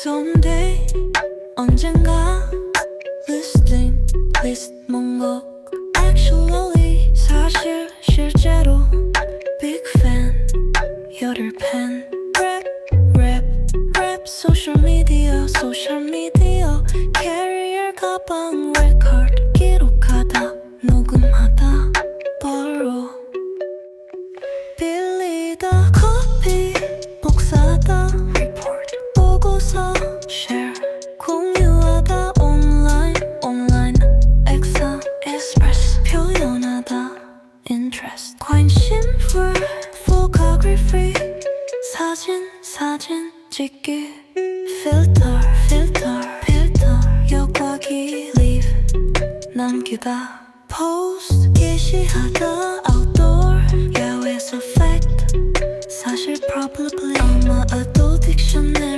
someday 언젠가 listing list 뭔가 actually 사실 실제로 big fan 열혈 팬 rap rap rap social media social media carrier 가방 record 관심 for photography 사진 사진 찍기 filter filter filter 여과기 leave 남기다 post 게시하다 outdoor 야외에서 fact 사실 probably 아마 adult dictionary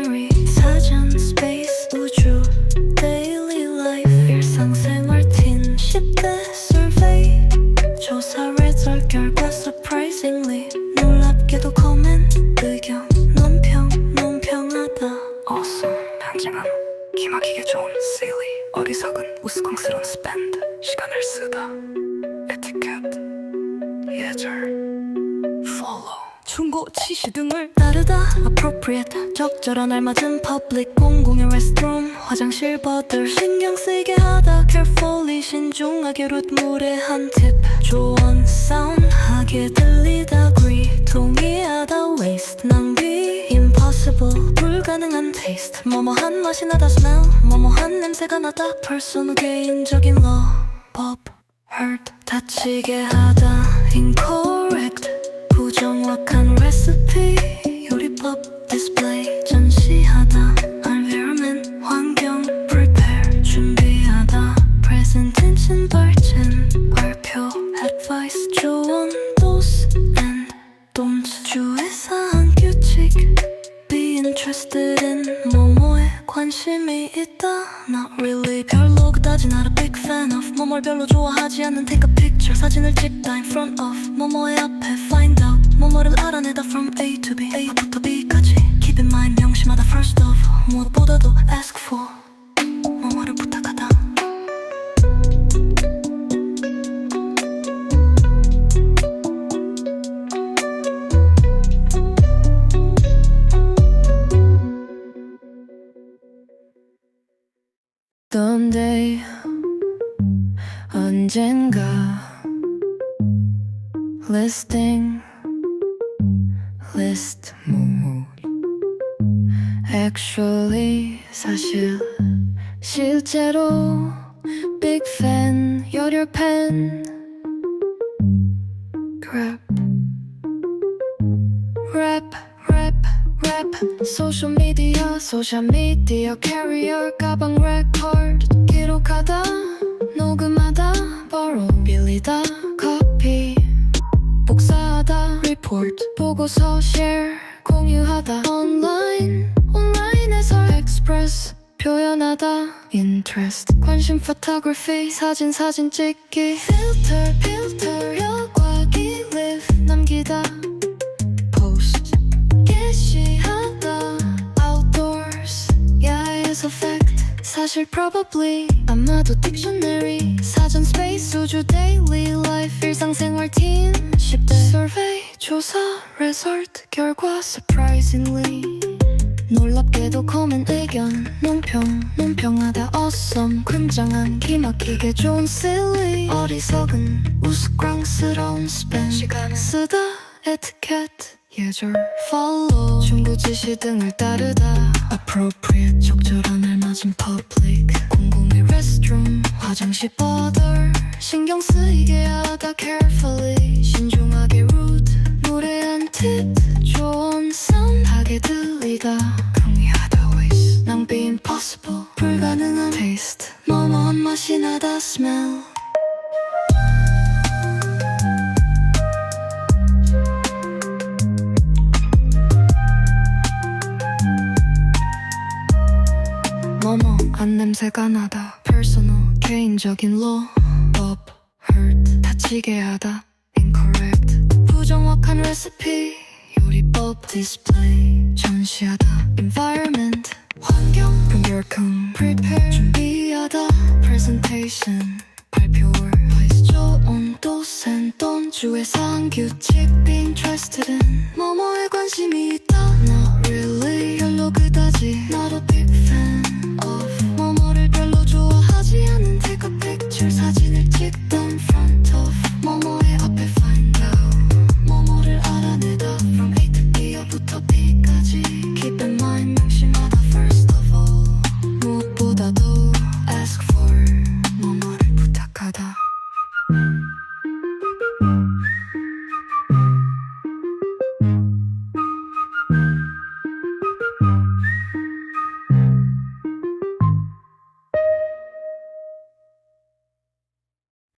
예절 follow 충고 지시 등을 따르다 appropriate 적절한 알맞은 public 공공의 restroom 화장실 버들 신경 쓰이게 하다 carefully 신중하게 root 무례한 tip 조언 sound하게 들리다 agree 동의하다 waste 낭비 impossible 불가능한 taste 뭐뭐한 맛이 나다 smell 뭐뭐한 냄새가 나다 personal 개인적인 law 법 hurt 다치게 하다 incorrect 부정확한 레시피 요리법 디스플레이 전시하다 environment 환경 prepare 준비하다 presentation 발전 발표 advice 조언 뭘 별로 좋아하지 않는 take a picture 사진을 찍다 in front of 뭐뭐의 앞에 find out 뭐뭐를 알아내다 from A to B A부터 B까지 keep in mind 명심하다 first of 무엇보다도 ask for 뭐뭐를 부탁하다 Someday 언젠가 listing list mood actually 사실 실제로 big fan 열혈 팬 grab rap rap rap social media social media carrier 가방 record 기록하다 녹음하다 borrow 빌리다 copy 복사하다 report 보고서 share 공유하다 online online에서 express 표현하다 interest 관심 photography 사진 사진 찍기 filter filter 사실 probably 아마도 dictionary 사전 space 우주 daily life 일상생활 teen 10대 survey 조사 result 결과 surprisingly 놀랍게도 comment 의견 논평 논평하다 awesome 굉장한 기막히게 좋은 silly 어리석은 우스꽝스러운 spam 시간을 쓰다 etiquette 예절 follow 충고 지시 등을 따르다 appropriate 적절한 알맞은 public 공공의 restroom 화장실 버들 신경 쓰이게 하다 carefully 신중하게 route 무례한 팁 조언 sound하게 들리다 강의하다 waste 낭비 impossible 불가능한 taste 뭐뭐한 맛이 나다 smell 뭐뭐한 냄새가 나다 personal 개인적인 law 법 hurt 다치게 하다 incorrect 부정확한 레시피 요리법 display 전시하다 environment 환경 금열큼 prepare 준비하다 presentation 발표를 place 좋은 도센 돈주의 상규칙 being trusted in 뭐뭐에 관심이 있다